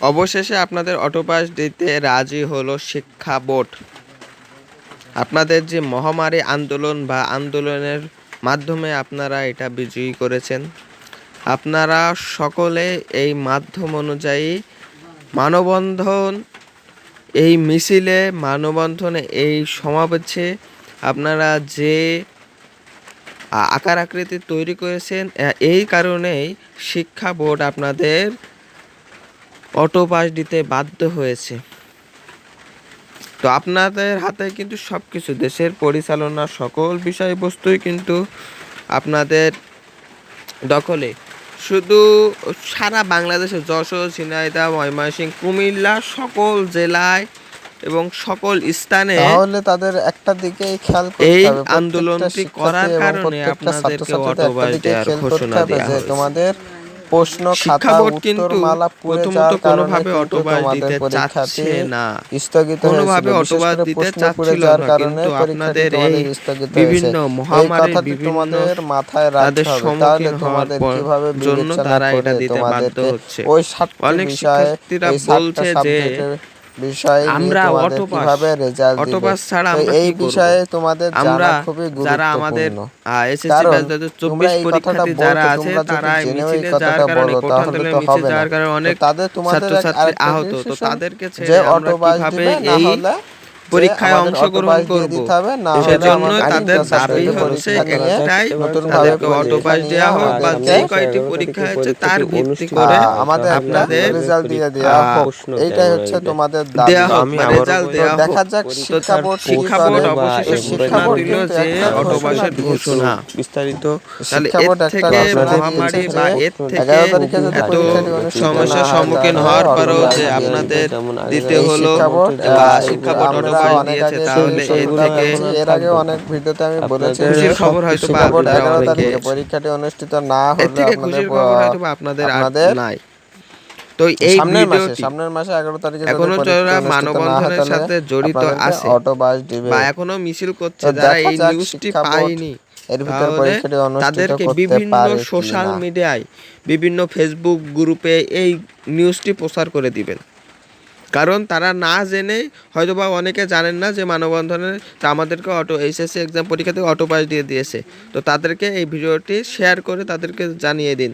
অবশেষে আপনাদের অটোপাস দিতে রাজি হলো শিক্ষা বোর্ড। আপনাদের যে মহামারী আন্দোলন বা আন্দোলনের মাধ্যমে আপনারা এটা বিজয়ী করেছেন, আপনারা সকলে এই মাধ্যম অনুযায়ী মানববন্ধন এই মিছিলে মানববন্ধনে এই সমাবেশে আপনারা যে আকার আকৃতি তৈরি করেছেন এই কারণেই শিক্ষা বোর্ড আপনাদের অটো পাস দিতে বাধ্য হয়েছে তো আপনাদের হাতে কিন্তু সব কিছু দেশের পরিচালনা সকল বিষয়বস্তুই কিন্তু আপনাদের দখলে শুধু সারা বাংলাদেশে যশোর ঝিনাইদহ ময়মনসিংহ কুমিল্লা সকল জেলায় এবং সকল স্থানে তাহলে তাদের একটা দিকেই খেয়াল করতে এই আন্দোলনটি করার কারণে আপনাদেরকে অটোবাস দেওয়ার ঘোষণা দেওয়া। তোমাদের প্রশ্ন খাতা উত্তর মালা উত্তরমালা পুড়ে যাওয়ার কারণে তোমাদের দিতে চাচ্ছে না। স্থগিত কোনোভাবে ভাবে অটোবাস দিতে চাচ্ছিল না, কারণে কিন্তু আপনাদের এই বিভিন্ন মহামারী বিভিন্ন মাথায় রাখতে হবে। তাহলে তোমাদের কীভাবে জন্য তারা এটা দিতে বাধ্য হচ্ছে। ওই সাতটি বিষয়ে এই বলছে যে বিষয় আমরা অটোপাস রেজাল্ট অটোপাস ছাড়া আমরা এই বিষয়ে তোমাদের আমরা খুবই যারা আমাদের এসএসসি ব্যাচ যারা আছে তারা মিছিলে যাওয়ার কারণে বলো, কোটাল তাহলে দলের তো মিছিলে যাওয়ার কারণে অনেক তাদের তোমাদের আহত তো তাদেরকে ছেড়ে আমরা কীভাবে এই পরীক্ষায় অংশগ্রহণ করব। দিতে হবে, না হলে সেজন্য তাদের দাবি হচ্ছে একটাই তাদেরকে পরীক্ষা অটোপাস দেওয়া হোক বা যে কয়টি পরীক্ষা হচ্ছে তার ভিত্তি করে আমাদের আপনাদের রেজাল্ট দিয়ে দেওয়া হোক। এইটাই হচ্ছে তোমাদের দাবি। দেওয়া আমি বা রেজাল্ট দেওয়া হোক দেখা যাক শিক্ষা বোর্ড শিক্ষা বোর্ড। অবশেষে শিক্ষা বোর্ড দিল যে একটা অটোবাসের ঘোষণা বিস্তারিত। তাহলে এর থেকে মহামারী বা এর থেকে এত সমস্যার সম্মুখীন হওয়ার পরেও যে আপনাদের দিতে হলো বা শিক্ষা বোর্ড আমরা অটোপাস অনেক দিয়েছে আগে তাহলে সেই এর বিষয়গুলো থেকে এর আগে অনেক ভিডিওতে আমি বলেছি খুশির খবর হয়তো বা শিক্ষা বোর্ড আপনারা এগারো তারিখে পরীক্ষাটি অনুষ্ঠিত না হলে আপনাদের খুশির খবর হয়তো বা আপনাদের নাই। তো এই সামনের মাসে সামনের মাসে এগারো তারিখে এখনও যারা অনুষ্ঠিত না মানববন্ধনের সাথে জড়িত আপনাদেরকে আছে অটোবাস দিবে। বা এখনও মিছিল করছে যারা এই নিউজটি পায়নি এর ভিতর পরীক্ষাটি অনুষ্ঠিত তাদেরকে করতে বিভিন্ন সোশ্যাল মিডিয়ায় বিভিন্ন ফেসবুক গ্রুপে এই নিউজটি প্রচার করে দিবেন। কারণ তারা না জেনে হয়তো বা অনেকে জানেন না যে মানববন্ধনে আমাদেরকে অটো এইচএসসি এক্সাম পরীক্ষা থেকে অটো পাস দিয়ে দিয়েছে। তো তাদেরকে এই ভিডিওটি শেয়ার করে তাদেরকে জানিয়ে দিন।